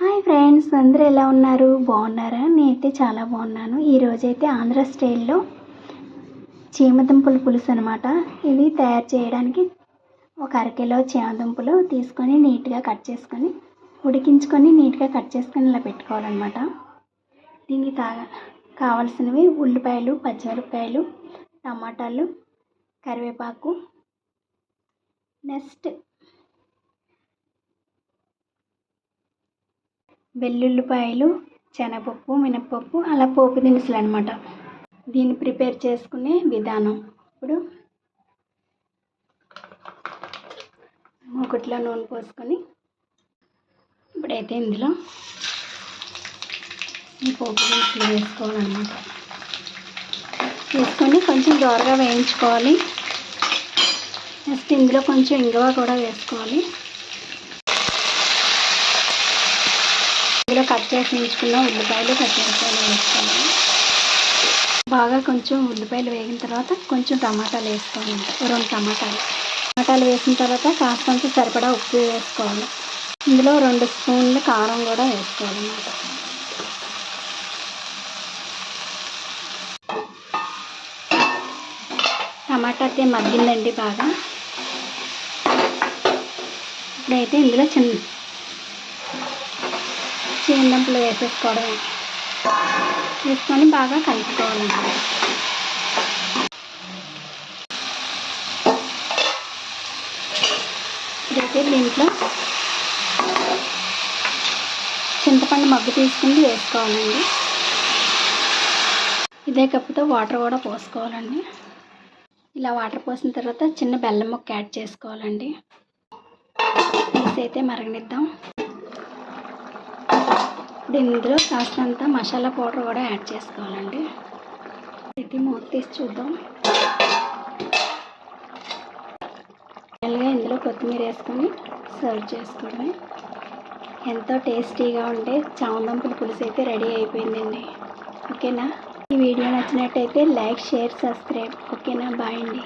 Hi friends అందరూ ఎలా ఉన్నారు? బాగున్నారా? నేనైతే చాలా బాగున్నాను. ఈరోజైతే ఆంధ్ర స్టైల్లో చీమదుంపుల పులుసు అనమాట ఇది తయారు చేయడానికి ఒక అరకిలో చీమదుంపులు తీసుకొని నీట్గా కట్ చేసుకొని ఉడికించుకొని నీట్గా కట్ చేసుకొని ఇలా పెట్టుకోవాలన్నమాట. దీనికి తా కావాల్సినవి ఉల్లిపాయలు పచ్చిమిరపకాయలు టమాటాలు కరివేపాకు నెక్స్ట్ వెల్లుల్లిపాయలు శనగపప్పు మినపప్పు అలా పోపు దినుసులు అనమాట దీన్ని ప్రిపేర్ చేసుకునే విధానం. ఇప్పుడు ఒకటిలో నూనె పోసుకొని ఇప్పుడైతే ఇందులో ఈ పోపు దినుసులు వేసుకోవాలన్నమాట. వేసుకొని కొంచెం దోరగా వేయించుకోవాలి. నెక్స్ట్ ఇందులో కొంచెం ఇంగువ కూడా వేసుకోవాలి. కట్ చేసి ఉంచుకున్న ఉల్లిపాయలు పచ్చిమిరపకాయలు వేసుకోవాలి బాగా కొంచెం ఉల్లిపాయలు వేగిన తర్వాత కొంచెం టమాటాలు వేసుకోవాలి. రెండు టమాటాలు. టమాటాలు వేసిన తర్వాత కాస్తంత సరిపడా ఉప్పు వేసుకోవాలి. ఇందులో రెండు స్పూన్లు కారం కూడా వేసుకోవాలి అన్నమాట. టమాటా అయితే మగ్గిందండి బాగా. ఇప్పుడైతే ఇందులో చిన్న చీందంపులు వేసేసుకోవడమే. వేసుకొని బాగా కలుపుకోవాలి. ఇదైతే దీంట్లో చింతపండు మగ్గు తీసుకుని వేసుకోవాలండి. ఇదే కప్పుతో వాటర్ కూడా పోసుకోవాలండి. ఇలా వాటర్ పోసిన తర్వాత చిన్న బెల్లం ముక్క యాడ్ చేసుకోవాలండి. తీసి అయితే మరగనిద్దాం. ఇప్పుడు ఇందులో కాస్తంత మసాలా పౌడర్ కూడా యాడ్ చేసుకోవాలండి. ఇది మూత తీసి చూద్దాం. ఫైనల్గా ఇందులో కొత్తిమీర వేసుకొని సర్వ్ చేసుకోవడమే. ఎంతో టేస్టీగా ఉండే చామందుంపల పులుసు అయితే రెడీ అయిపోయిందండి. ఓకేనా? ఈ వీడియో నచ్చినట్టయితే లైక్ షేర్ సబ్స్క్రైబ్. ఓకేనా? బాయ్ అండి.